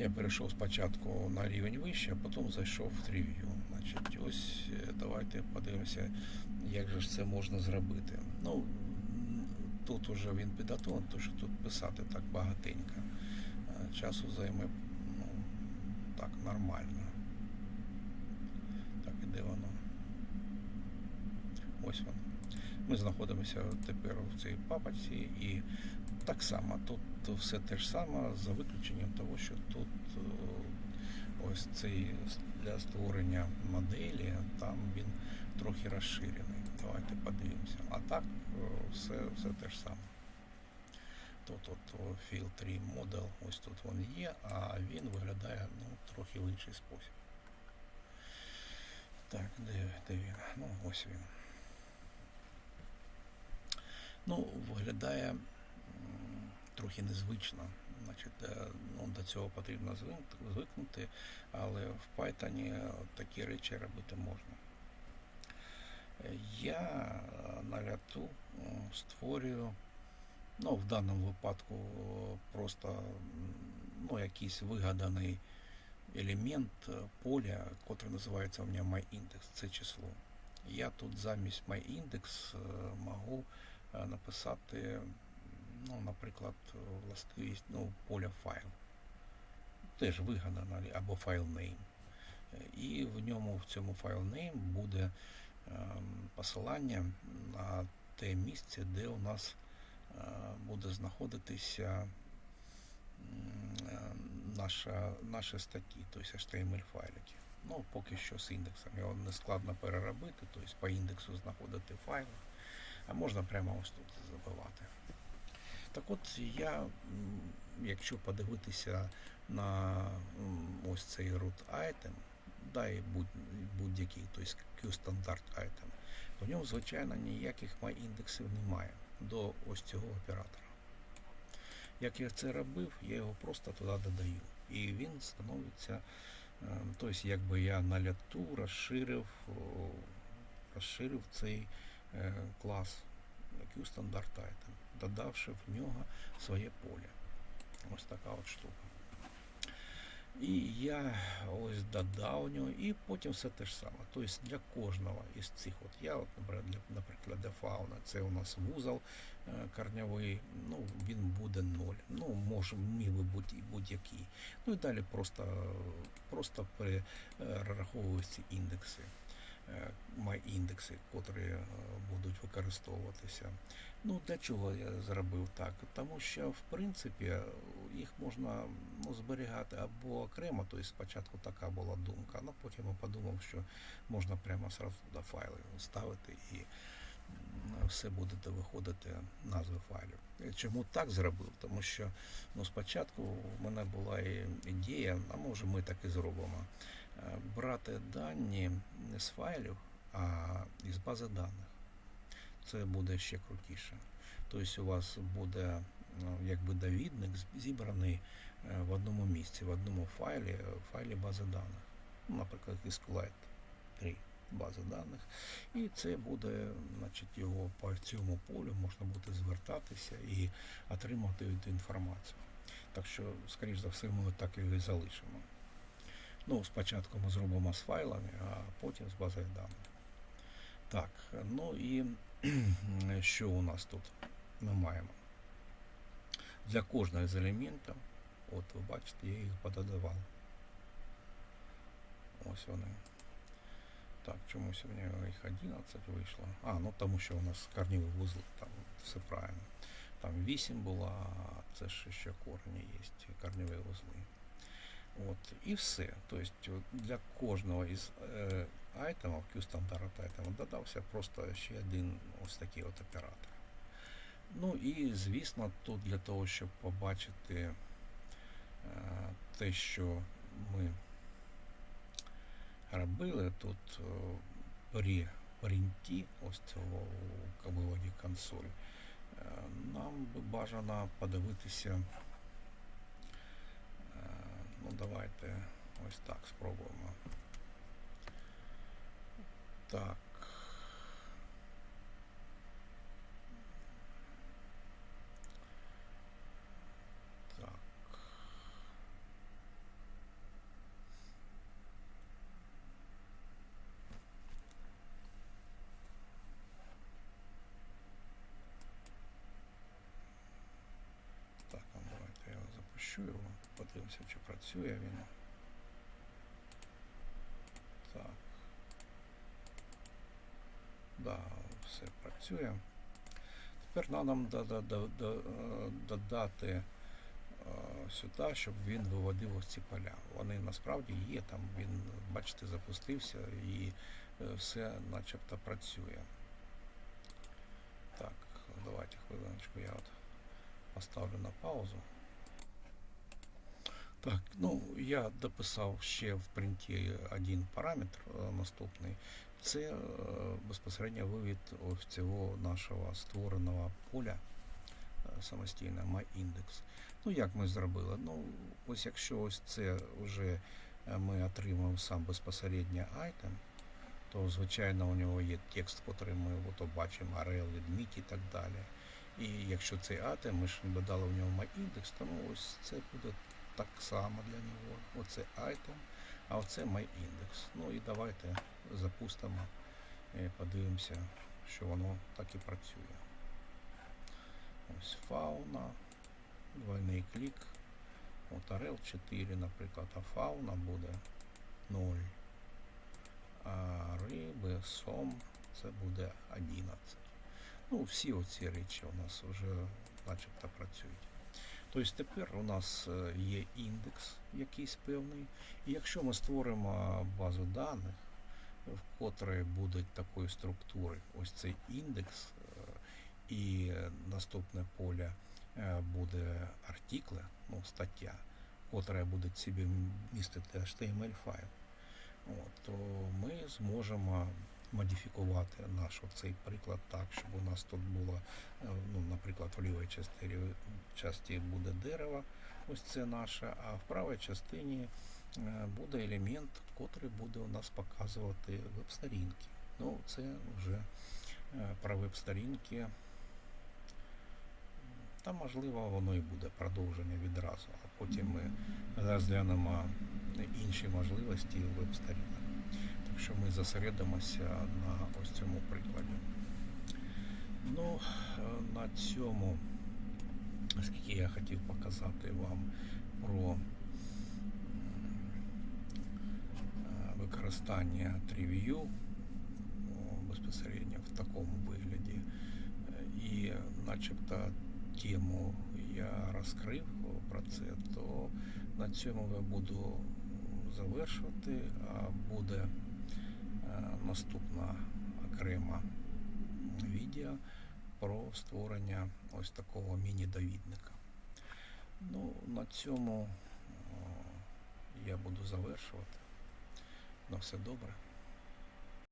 Я перейшов спочатку на рівень вище, а потім зайшов в рев'ю. Значить, ось е, давайте подивимося, як же ж це можна зробити. Ну, тут уже він підготовлений, тому що тут писати так багатенько. Е, Часу займе ну, так нормально. Так, і де воно? Ось воно. Ми знаходимося тепер в цій папочці і так само тут все те ж саме за виключенням того, що тут е, ось цей для створення моделі, там він трохи розширений. Давайте подивимося. А так е, все, все те ж саме. Тут от Field 3 Model, ось тут він є, а він виглядає ну, трохи в інший спосіб. Так, де, де він? Ну, ось він. Ну, виглядає трохи незвично. Значить, е, ну, до цього потрібно звикнути, але в Python такі речі робити можна. Е, Я е, на ляту створюю, ну, в даному випадку е, просто ну, якийсь вигаданий елемент е, поля, який називається у мене myIndex, це число. Я тут замість myIndex е, можу е, написати, ну, наприклад, властивість ну, поля файл. Теж вигадано, або файл name. І в ньому, в цьому файл name буде ем, посилання на те місце, де у нас е, буде знаходитися е, наша, наші статті, тобто HTML файлики. Ну, поки що з індексом. Його не складно переробити, тобто по індексу знаходити файли, а можна прямо ось тут забивати. Так от я, якщо подивитися на ось цей root item, да і будь, будь-який, тобто Q-стандарт item, то в ньому, звичайно, ніяких індексів немає до ось цього оператора. Як я це робив, я його просто туди додаю. І він становиться, е, тобто якби я на ляту розширив, розширив цей е, Q-стандарт item, додавши в нього своє поле. Ось така от штука. І я ось додав нього, і потім все те ж саме. Тобто для кожного із цих, от я, от, наприклад, для, фауна, це у нас вузол е, корньовий, ну він буде 0. Ну, може, міг би бути будь-який. Ну і далі просто, просто перераховуються індекси. Е, індекси, котрі е, будуть використовуватися. Ну, для чого я зробив так? Тому що, в принципі, їх можна ну, зберігати або окремо, тобто спочатку така була думка, але потім я подумав, що можна прямо сразу туди файли ставити і все буде виходити назви файлів. Чому так зробив? Тому що ну, спочатку в мене була ідея, а може ми так і зробимо, брати дані не з файлів, а із бази даних. Це буде ще крутіше. Тобто у вас буде ну, якби довідник зібраний е, в одному місці, в одному файлі, е, в файлі бази даних. Ну, наприклад, SQLite 3 бази даних. І це буде, значить, його по цьому полю можна буде звертатися і отримати інформацію. Так що, скоріш за все, ми так і залишимо. Ну, спочатку ми зробимо з файлами, а потім з базою даних. Так, ну і що у нас тут ми маємо? Для кожного з елементів, от ви бачите, я їх пододавав. Ось вони. Так, чомусь у мене їх 11 вийшло. А, ну тому що у нас корневі вузли, там все правильно. Там 8 було, а це ж ще корені є, корневі вузли. От, і все. Тобто для кожного із е, айтемів, Q-стандарт айтемів, додався просто ще один ось такий от оператор. Ну і звісно, тут для того, щоб побачити е, те, що ми робили, тут е, при принті ось цього виводі консоль, е, нам би бажано подивитися давайте ось так спробуємо. Так. Так. Так, ну давайте я запущу его подивимося, чи працює він. Так. Да, все працює. Тепер треба нам дода- до- до- додати е, сюди, щоб він виводив ось ці поля. Вони насправді є, там він, бачите, запустився і е, все начебто працює. Так, давайте хвилиночку, я от поставлю на паузу. Так, ну я дописав ще в принті один параметр е, наступний. Це е, безпосередньо вивід ось цього нашого створеного поля е, самостійно MyIndex. Ну як ми зробили? Ну, ось якщо ось це вже ми отримуємо сам безпосередньо item, то звичайно у нього є текст, який ми от бачимо, array, відміт і так далі. І якщо цей item, ми ж додали в нього MyIndex, то ну, ось це буде так само для нього. Оце item, а оце MyIndex. Ну і давайте запустимо і подивимося, що воно так і працює. Ось фауна, двойний клік. От RL 4, наприклад, а фауна буде 0. А риби, сом, це буде 11. Ну, всі оці речі у нас вже начебто працюють. Тобто тепер у нас е, є індекс якийсь певний. І якщо ми створимо базу даних, в котрої будуть такої структури, ось цей індекс, е, і наступне поле е, буде артикле, ну, стаття, котра буде собі містити HTML файл, то ми зможемо модифікувати наш цей приклад так, щоб у нас тут було, е, ну, наприклад, в лівій частині, часті буде дерево, ось це наше, а в правій частині е, буде елемент, котрий буде у нас показувати веб-сторінки. Ну, це вже е, про веб-сторінки. Там, можливо, воно і буде продовження відразу, а потім ми розглянемо інші можливості веб-сторінок. Зосередимося на ось цьому прикладі. Ну, е, на цьому, оскільки я хотів показати вам про е, використання TreeView безпосередньо в такому вигляді, е, і начебто тему я розкрив про це, то на цьому я буду завершувати, а буде наступна окрема відео про створення ось такого міні-довідника. Ну, на цьому я буду завершувати. На все добре.